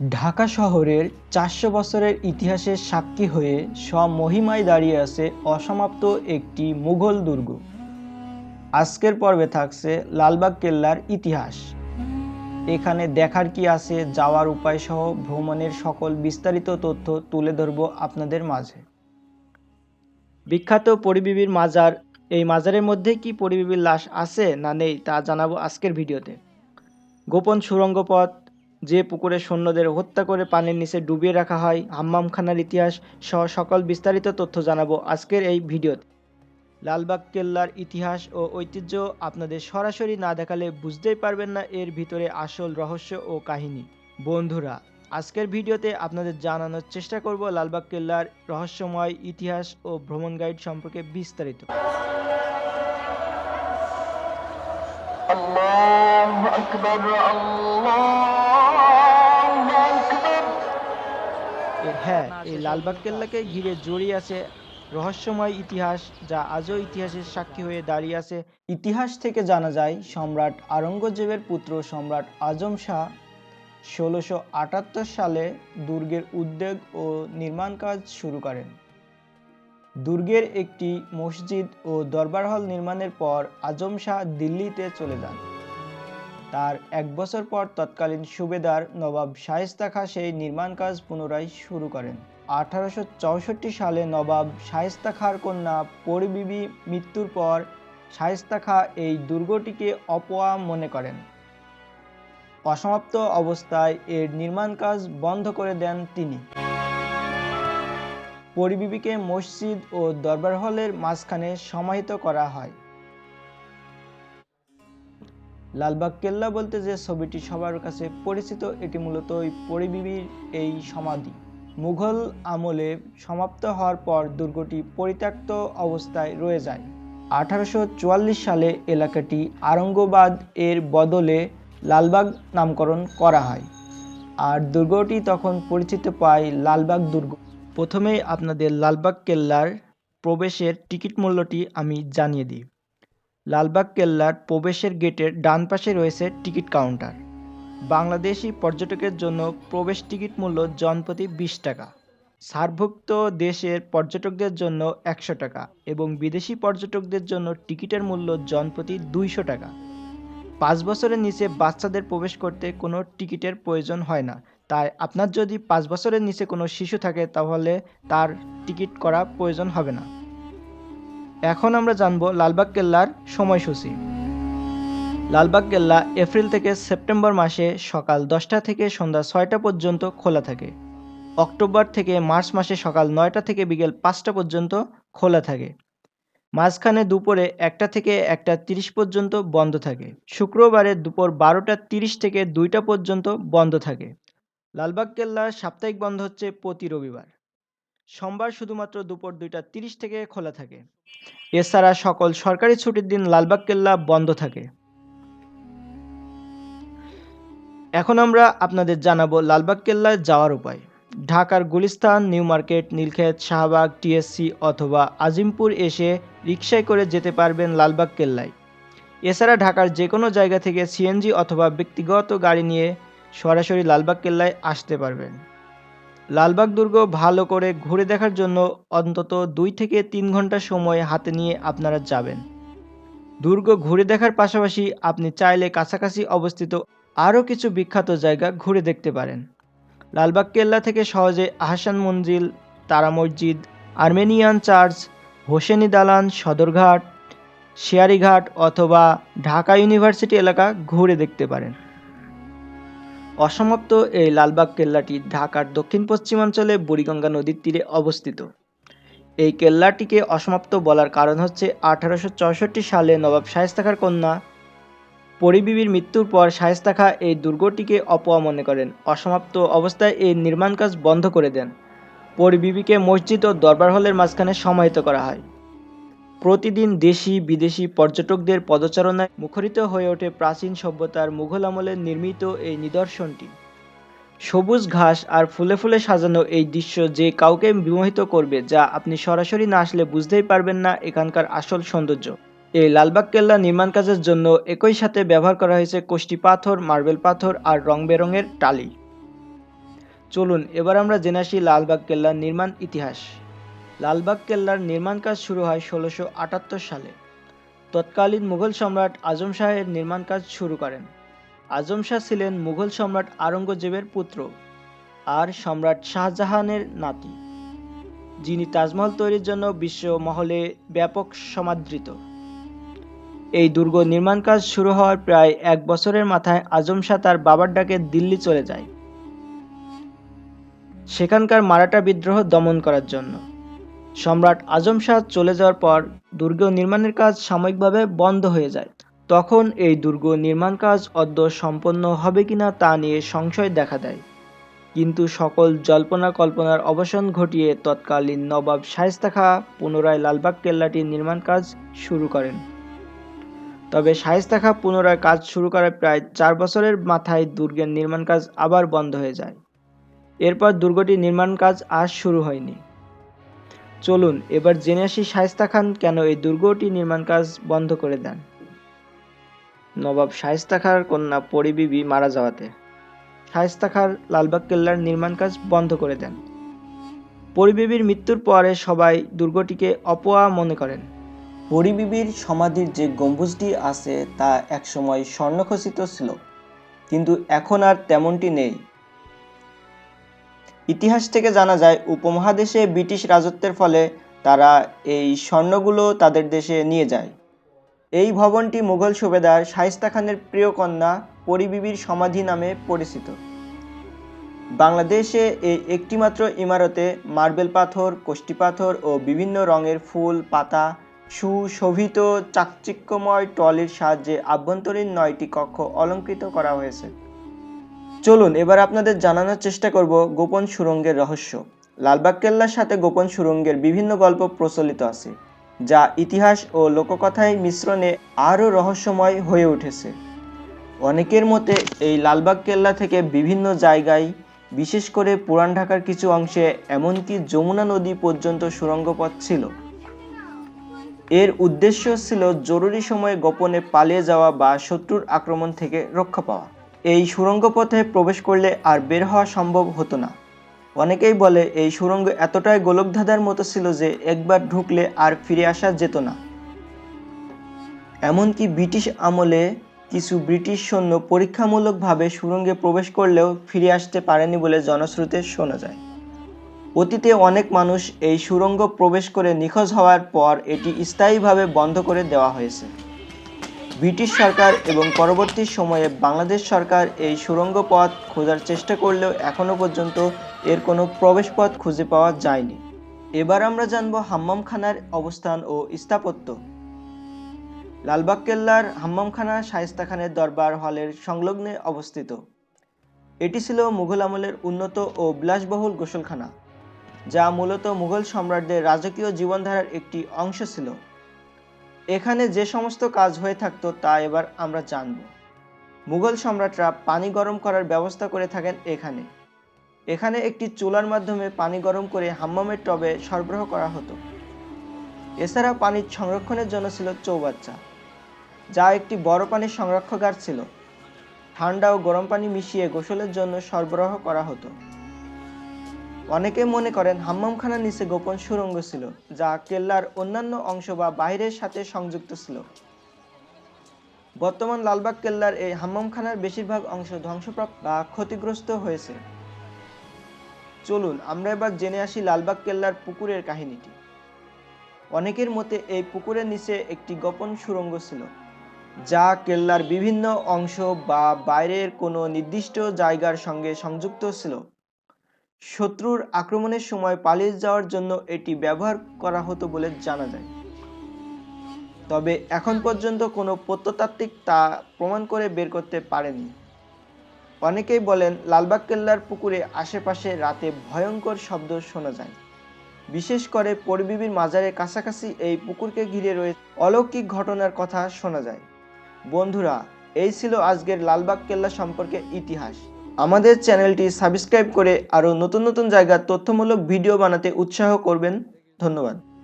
ঢাকা শহরের চারশো বছরের ইতিহাসের সাক্ষী হয়ে স্বমহিমায় দাঁড়িয়ে আছে অসমাপ্ত একটি মুঘল দুর্গ। আজকের পর্বে থাকছে লালবাগ কেল্লার ইতিহাস। এখানে দেখার কি আছে যাওয়ার উপায় সহ ভ্রমণের সকল বিস্তারিত তথ্য তুলে ধরব আপনাদের মাঝে। বিখ্যাত পরিবিবির মাজার, এই মাজারের মধ্যে কি পরিবিবির লাশ আছে না নেই তা জানাব আজকের ভিডিওতে। গোপন সুড়ঙ্গ পথ যে পুকুরে সৈন্যদের হত্যা করে পানির নিচে ডুবিয়ে রাখা হয়, হাম্মামখানার ইতিহাস সহ সকল বিস্তারিত তথ্য জানাব আজকের এই ভিডিওতে। লালবাগ কেল্লার ইতিহাস ও ঐতিহ্য আপনাদের সরাসরি না দেখালে বুঝতেই পারবেন না এর ভিতরে আসল রহস্য ও কাহিনী। বন্ধুরা, আজকের ভিডিওতে আপনাদের জানানোর চেষ্টা করব লালবাগ কেল্লার রহস্যময় ইতিহাস ও ভ্রমণ গাইড সম্পর্কে বিস্তারিত। আল্লাহ আকবর, আল্লাহ হ্যাঁ এই লালবাগ কেল্লাকে ঘিরে জড়িয়ে আছে রহস্যময় ইতিহাস যা আজও ইতিহাসের সাক্ষী হয়ে দাঁড়িয়ে আছে। ইতিহাস থেকে জানা যায় সম্রাট আওরঙ্গজেবের পুত্র সম্রাট আজম শাহ ষোলোশো আটাত্তর সালে দুর্গের উদ্যোগ ও নির্মাণ কাজ শুরু করেন। দুর্গের একটি মসজিদ ও দরবার হল নির্মাণের পর আজম শাহ দিল্লিতে চলে যান। তার এক বছর পর তৎকালীন সুবেদার নবাব শায়েস্তা খাঁ সেই নির্মাণ কাজ পুনরায় শুরু করেন। আঠারোশো চৌষট্টি সালে নবাব শায়েস্তা খাঁর কন্যা পরিবিবি মৃত্যুর পর শায়েস্তা খাঁ এই দুর্গটিকে অপয়া মনে করেন। অসমাপ্ত অবস্থায় এর নির্মাণ কাজ বন্ধ করে দেন তিনি। পরিবিবিকে মসজিদ ও দরবার হলের মাঝখানে সমাহিত করা হয়। লালবাগ কেল্লা বলতে যে ছবিটি সবার কাছে পরিচিত, এটি মূলত ওই পরিবিবির এই সমাধি। মুঘল আমলে সমাপ্ত হওয়ার পর দুর্গটি পরিত্যক্ত অবস্থায় রয়ে যায়। আঠারোশো চুয়াল্লিশ সালে এলাকাটি আরঙ্গবাদ এর বদলে লালবাগ নামকরণ করা হয়। আর দুর্গটি তখন পরিচিত পায় লালবাগ দুর্গ। প্রথমেই আপনাদের লালবাগ কেল্লার প্রবেশের টিকিট মূল্যটি আমি জানিয়ে দিই। লালবাগ কেল্লার প্রবেশের গেটের ডান পাশে রয়েছে টিকিট কাউন্টার। বাংলাদেশি পর্যটকের জন্য প্রবেশ টিকিট মূল্য জনপ্রতি বিশ টাকা। সারভুক্ত দেশের পর্যটকদের জন্য একশো টাকা এবং বিদেশি পর্যটকদের জন্য টিকিটের মূল্য জনপ্রতি দুইশো টাকা। পাঁচ বছরের নিচে বাচ্চাদের প্রবেশ করতে কোনো টিকিটের প্রয়োজন হয় না। তাই আপনার যদি পাঁচ বছরের নিচে কোনো শিশু থাকে তাহলে তার টিকিট করা প্রয়োজন হবে না। এখন আমরা জানব লালবাগ কেল্লার সময়সূচি। লালবাগ কেল্লা এপ্রিল থেকে সেপ্টেম্বর মাসে সকাল দশটা থেকে সন্ধ্যা ছয়টা পর্যন্ত খোলা থাকে। অক্টোবর থেকে মার্চ মাসে সকাল নয়টা থেকে বিকেল পাঁচটা পর্যন্ত খোলা থাকে। মাঝখানে দুপুরে একটা থেকে একটা তিরিশ পর্যন্ত বন্ধ থাকে। শুক্রবারে দুপুর বারোটা তিরিশ থেকে দুইটা পর্যন্ত বন্ধ থাকে। লালবাগ কেল্লার সাপ্তাহিক বন্ধ হচ্ছে প্রতি রবিবার। সোমবার শুধুমাত্র দুপুর দুইটা তিরিশ থেকে খোলা থাকে। এছাড়া সকল সরকারি ছুটির দিন লালবাগ কেল্লা বন্ধ থাকে। এখন আমরা আপনাদের জানাব লালবাগ কেল্লায় যাওয়ার উপায়। ঢাকার Gulistan, new market, Nilkhet, Shahbag, TSC অথবা আজিমপুর এসে রিকশায় করে যেতে পারবেন লালবাগ কেল্লায়। এছাড়া ঢাকার যে কোনো জায়গা থেকে সিএনজি অথবা ব্যক্তিগত গাড়ি নিয়ে সরাসরি লালবাগ কেল্লায় আসতে পারবেন। লালবাগ দুর্গ ভালো করে ঘুরে দেখার জন্য অন্তত দুই থেকে তিন ঘণ্টা সময় হাতে নিয়ে আপনারা যাবেন। দুর্গ ঘুরে দেখার পাশাপাশি আপনি চাইলে কাছাকাছি অবস্থিত আরও কিছু বিখ্যাত জায়গা ঘুরে দেখতে পারেন। লালবাগ কেল্লা থেকে সহজে আহসান মঞ্জিল, তারা মসজিদ, আর্মেনিয়ান চার্চ, হোসেনি দালান, সদরঘাট, শেয়ারিঘাট অথবা ঢাকা ইউনিভার্সিটি এলাকা ঘুরে দেখতে পারেন। অসমাপ্ত এই লালবাগ কেল্লাটি ঢাকার দক্ষিণ পশ্চিমাঞ্চলে বুড়িগঙ্গা নদীর তীরে অবস্থিত। এই কেল্লাটিকে অসমাপ্ত বলার কারণ হচ্ছে আঠারোশো চৌষট্টি সালে নবাব শায়েস্তা খাঁর কন্যা। পরিবিবির মৃত্যুর পর শায়েস্তা খাঁ এই দুর্গটিকে অপয়া মনে করেন। অসমাপ্ত অবস্থায় এই নির্মাণ কাজ বন্ধ করে দেন। পরিবিবিকে মসজিদ ও দরবার হলের মাঝখানে সমাহিত করা হয়। প্রতিদিন দেশি, বিদেশি পর্যটকদের পদচারণায় মুখরিত হয়ে ওঠে প্রাচীন সভ্যতার মুঘল আমলে নির্মিত এই নিদর্শনটি। সবুজ ঘাস আর ফুলে ফুলে সাজানো এই দৃশ্য যে কাউকে বিমোহিত করবে, যা আপনি সরাসরি না আসলে বুঝতেই পারবেন না এখানকার আসল সৌন্দর্য। এই লালবাগ কেল্লা নির্মাণ কাজের জন্য একই সাথে ব্যবহার করা হয়েছে কোষ্টি পাথর, মার্বেল পাথর আর রং বেরঙের টালি। চলুন, এবার আমরা জেনে আসি লালবাগ কেল্লার নির্মাণ ইতিহাস। লালবাগ কেল্লার নির্মাণ কাজ শুরু হয় ষোলোশো আটাত্তর সালে। তৎকালীন মুঘল সম্রাট আজম শাহের নির্মাণ কাজ শুরু করেন। আজম শাহ ছিলেন মুঘল সম্রাট আওরঙ্গজেবের পুত্র আর সম্রাট শাহজাহানের নাতি, যিনি তাজমহল তৈরির জন্য বিশ্ব মহলে ব্যাপক সমাদৃত। এই দুর্গ নির্মাণ কাজ শুরু হওয়ার প্রায় এক বছরের মাথায় আজম শাহ তার বাবার ডাকে দিল্লি চলে যায়। সেখানকার মারাঠা বিদ্রোহ দমন করার জন্য। সম্রাট আজম শাহ চলে যাওয়ার পর দুর্গ নির্মাণের কাজ সাময়িকভাবে বন্ধ হয়ে যায়। তখন এই দুর্গ নির্মাণ কাজ অদ্য সম্পন্ন হবে কিনা তা নিয়ে সংশয় দেখা দেয়। কিন্তু সকল জল্পনা কল্পনার অবসান ঘটিয়ে তৎকালীন নবাব শায়েস্তা খাঁ পুনরায় লালবাগ কেল্লাটির নির্মাণ কাজ শুরু করেন। তবে শায়েস্তা খাঁ পুনরায় কাজ শুরু করার প্রায় চার বছরের মাথায় দুর্গের নির্মাণ কাজ আবার বন্ধ হয়ে যায়। এরপর দুর্গটির নির্মাণ কাজ আর শুরু হয়নি। চলুন, এবার জেনে আসি শায়েস্তা খান কেন এই দুর্গটি নির্মাণ কাজ বন্ধ করে দেন। নবাব শায়েস্তা খাঁর কন্যা পরিবিবি মারা যাওয়াতে শায়েস্তা খাঁর লালবাগ কেল্লার নির্মাণ কাজ বন্ধ করে দেন। পরিবিবির মৃত্যুর পরে সবাই দুর্গটিকে অপয়া মনে করেন। পরিবিবির সমাধির যে গম্বুজটি আছে তা একসময় স্বর্ণখচিত ছিল, কিন্তু এখন আর তেমনটি নেই। ইতিহাস থেকে জানা যায়, উপমহাদেশে ব্রিটিশ রাজত্বের ফলে তারা এই স্বর্ণগুলো তাদের দেশে নিয়ে যায়। এই ভবনটি মুঘল সুবেদার শায়েস্তা খানের প্রিয় কন্যা পরিবিবির সমাধি নামে পরিচিত। বাংলাদেশে এই একটিমাত্র ইমারতে মার্বেল পাথর কোষ্টি পাথর ও বিভিন্ন রঙের ফুল, পাতা সুশোভিত চাকচিক্যময় টলির সাহায্যে আভ্যন্তরীণ নয়টি কক্ষ অলঙ্কৃত করা হয়েছে। চলুন, এবার আপনাদের জানানোর চেষ্টা করব গোপন সুরঙ্গের রহস্য। লালবাগ কেল্লার সাথে গোপন সুরঙ্গের বিভিন্ন গল্প প্রচলিত আছে, যা ইতিহাস ও লোককথায় মিশ্রণে আরও রহস্যময় হয়ে উঠেছে। অনেকের মতে, এই লালবাগ কেল্লা থেকে বিভিন্ন জায়গায়, বিশেষ করে পুরান ঢাকার কিছু অংশে, এমনকি যমুনা নদী পর্যন্ত সুড়ঙ্গ পথ ছিল। এর উদ্দেশ্য ছিল জরুরি সময়ে গোপনে পালিয়ে যাওয়া বা শত্রুর আক্রমণ থেকে রক্ষা পাওয়া। এই সুড়ঙ্গ পথে প্রবেশ করলে আর বের হওয়া সম্ভব হতো না। অনেকেই বলে এই সুড়ঙ্গ এতটাই গোলকধাঁধার মতো ছিল যে একবার ঢুকলে আর ফিরে আসা যেত না। এমনকি ব্রিটিশ আমলে কিছু ব্রিটিশ সৈন্য পরীক্ষামূলকভাবে সুড়ঙ্গে প্রবেশ করলেও ফিরে আসতে পারেনি বলে জনশ্রুতে শোনা যায়। অতীতে অনেক মানুষ এই সুড়ঙ্গ প্রবেশ করে নিখোঁজ হওয়ার পর এটি স্থায়ীভাবে বন্ধ করে দেওয়া হয়েছে। ব্রিটিশ সরকার এবং পরবর্তী সময়ে বাংলাদেশ সরকার এই সুড়ঙ্গ পথ খোঁজার চেষ্টা করলেও এখনও পর্যন্ত এর কোনো প্রবেশপথ খুঁজে পাওয়া যায়নি। এবার আমরা জানব হাম্মামখানার অবস্থান ও স্থাপত্য। লালবাগ কেল্লার হাম্মামখানা শায়েস্তা খানের দরবার হলের সংলগ্নে অবস্থিত। এটি ছিল মুঘল আমলের উন্নত ও বিলাসবহুল গোসলখানা, যা মূলত মুঘল সম্রাটদের রাজকীয় জীবনধারার একটি অংশ ছিল। এখানে যে সমস্ত কাজ হয়ে থাকতো তা এবার আমরা জানব। মুঘল সম্রাটরা পানি গরম করার ব্যবস্থা করে থাকেন এখানে। এখানে একটি চুলার মাধ্যমে পানি গরম করে হাম্মামের টবে সরবরাহ করা হতো। এছাড়া পানির সংরক্ষণের জন্য ছিল চৌবাচ্চা, যা একটি বড় পানির সংরক্ষকার ছিল। ঠান্ডা ও গরম পানি মিশিয়ে গোসলের জন্য সরবরাহ করা হতো। অনেকে মনে করেন হাম্মামখানার নিচে গোপন সুরঙ্গ ছিল, যা কেল্লার অন্যান্য অংশ বা বাইরের সাথে সংযুক্ত ছিল। বর্তমান লালবাগ কেল্লার এই হাম্মামখানার বেশিরভাগ অংশ ধ্বংসপ্রাপ্ত বা ক্ষতিগ্রস্ত হয়েছে। চলুন, আমরা এবার জেনে আসি লালবাগ কেল্লার পুকুরের কাহিনীটি। অনেকের মতে এই পুকুরের নিচে একটি গোপন সুরঙ্গ ছিল, যা কেল্লার বিভিন্ন অংশ বা বাইরের কোনো নির্দিষ্ট জায়গার সঙ্গে সংযুক্ত ছিল। শত্রুর আক্রমণের সময় পালিয়ে যাওয়ার জন্য এটি ব্যবহার করা হতো বলে জানা যায়। তবে এখন পর্যন্ত কোনো প্রত্নতাত্ত্বিক তা প্রমাণ করে বের করতে পারেনি। অনেকেই বলেন লালবাগ কেল্লার পুকুরে আশেপাশে রাতে ভয়ঙ্কর শব্দ শোনা যায়। বিশেষ করে পরিবিবির মাজারের কাছাকাছি এই পুকুরকে ঘিরে রয়েছে অলৌকিক ঘটনার কথা শোনা যায়। বন্ধুরা, এই ছিল আজকের লালবাগ কেল্লা সম্পর্কে ইতিহাস। আমাদের চ্যানেলটি সাবস্ক্রাইব করে আরও নতুন নতুন জায়গার তথ্যমূলক ভিডিও বানাতে উৎসাহ করবেন। ধন্যবাদ।